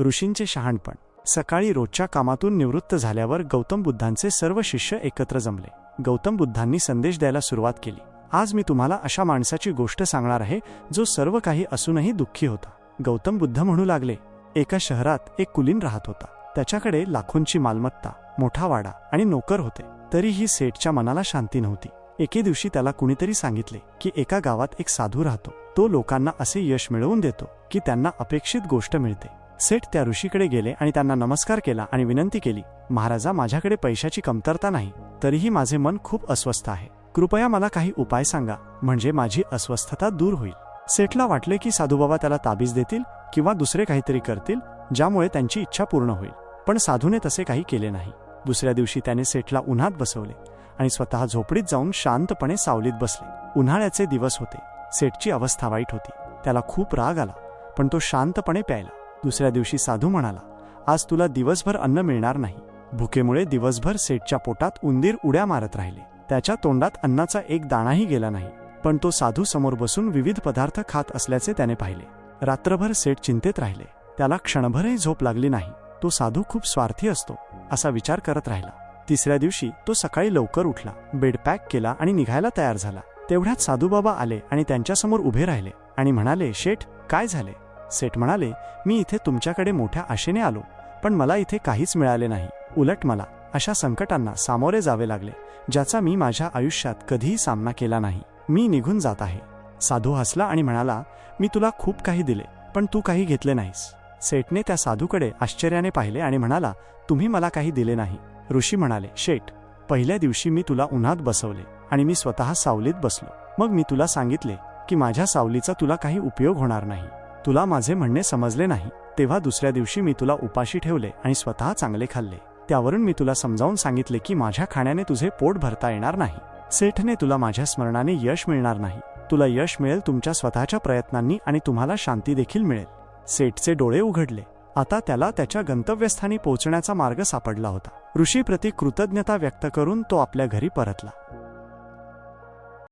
ऋषींचे शहाणपण. सकाळी रोजच्या कामातून निवृत्त झाल्यावर गौतम बुद्धांचे सर्व शिष्य एकत्र जमले. गौतम बुद्धांनी संदेश द्यायला सुरुवात केली. आज मी तुम्हाला अशा माणसाची गोष्ट सांगणार आहे जो सर्व काही असूनही दुःखी होता. गौतम बुद्ध म्हणू लागले. एका शहरात एक कुलीन राहत होता. त्याच्याकडे लाखोंची मालमत्ता मोठा वाडा आणि नोकर होते. तरीही सेठच्या मनाला शांती नव्हती. एके दिवशी त्याला कुणीतरी सांगितले की एका गावात एक साधू राहतो. तो लोकांना असे यश मिळवून देतो की त्यांना अपेक्षित गोष्ट मिळते. सेठ त्या ऋषीकडे गेले आणि त्यांना नमस्कार केला आणि विनंती केली महाराजा माझ्याकडे पैशाची कमतरता नाही तरीही माझे मन खूप अस्वस्थ आहे. कृपया मला काही उपाय सांगा म्हणजे माझी अस्वस्थता दूर होईल. सेठला वाटले की साधूबाबा त्याला ताबीज देतील किंवा दुसरे काहीतरी करतील ज्यामुळे त्यांची इच्छा पूर्ण होईल. पण साधूने तसे काही केले नाही. दुसऱ्या दिवशी त्याने सेठला उन्हात बसवले आणि स्वतः झोपडीत जाऊन शांतपणे सावलीत बसले. उन्हाळ्याचे दिवस होते. सेठची अवस्था वाईट होती. त्याला खूप राग आला पण तो शांतपणे प्यायला. दुसऱ्या दिवशी साधू म्हणाला आज तुला दिवसभर अन्न मिळणार नाही. भुकेमुळे दिवसभर सेठच्या पोटात उंदीर उड्या मारत राहिले. त्याच्या तोंडात अन्नाचा एक दाणाही गेला नाही पण तो साधू समोर बसून विविध पदार्थ खात असल्याचे त्याने पाहिले. रात्रभर सेठ चिंतेत राहिले. त्याला क्षणभरही झोप लागली नाही. तो साधू खूप स्वार्थी असतो असा विचार करत राहिला. तिसऱ्या दिवशी तो सकाळी लवकर उठला बेड पॅक केला आणि निघायला तयार झाला. तेवढ्यात साधूबाबा आले आणि त्यांच्यासमोर उभे राहिले आणि म्हणाले शेठ काय झाले? सेठ म्हणाले मी इथे तुमच्याकडे मोठ्या आशेने आलो पण मला इथे काहीच मिळाले नाही. उलट मला अशा संकटांना सामोरे जावे लागले ज्याचा मी माझ्या आयुष्यात कधीही सामना केला नाही. मी निघून जात आहे. साधू हसला आणि म्हणाला मी तुला खूप काही दिले पण तू काही घेतले नाहीस. सेठने त्या साधूकडे आश्चर्याने पाहिले आणि म्हणाला तुम्ही मला काही दिले नाही. ऋषी म्हणाले शेठ पहिल्या दिवशी मी तुला उन्हात बसवले आणि मी स्वतः सावलीत बसलो. मग मी तुला सांगितले की माझ्या सावलीचा तुला काही उपयोग होणार नाही. तुला माझे म्हणणे समजले नाही. तेव्हा दुसऱ्या दिवशी मी तुला उपाशी ठेवले आणि स्वतः चांगले खाल्ले. त्यावरून मी तुला समजावून सांगितले की माझ्या खाण्याने तुझे पोट भरता येणार नाही. सेठने तुला माझ्या स्मरणाने यश मिळणार नाही. तुला यश मिळेल तुमच्या स्वतःच्या प्रयत्नांनी आणि तुम्हाला शांती देखील मिळेल. सेठचे डोळे उघडले. आता त्याला त्याच्या गंतव्यस्थानी पोहोचण्याचा मार्ग सापडला होता. ऋषीप्रती कृतज्ञता व्यक्त करून तो आपल्या घरी परतला.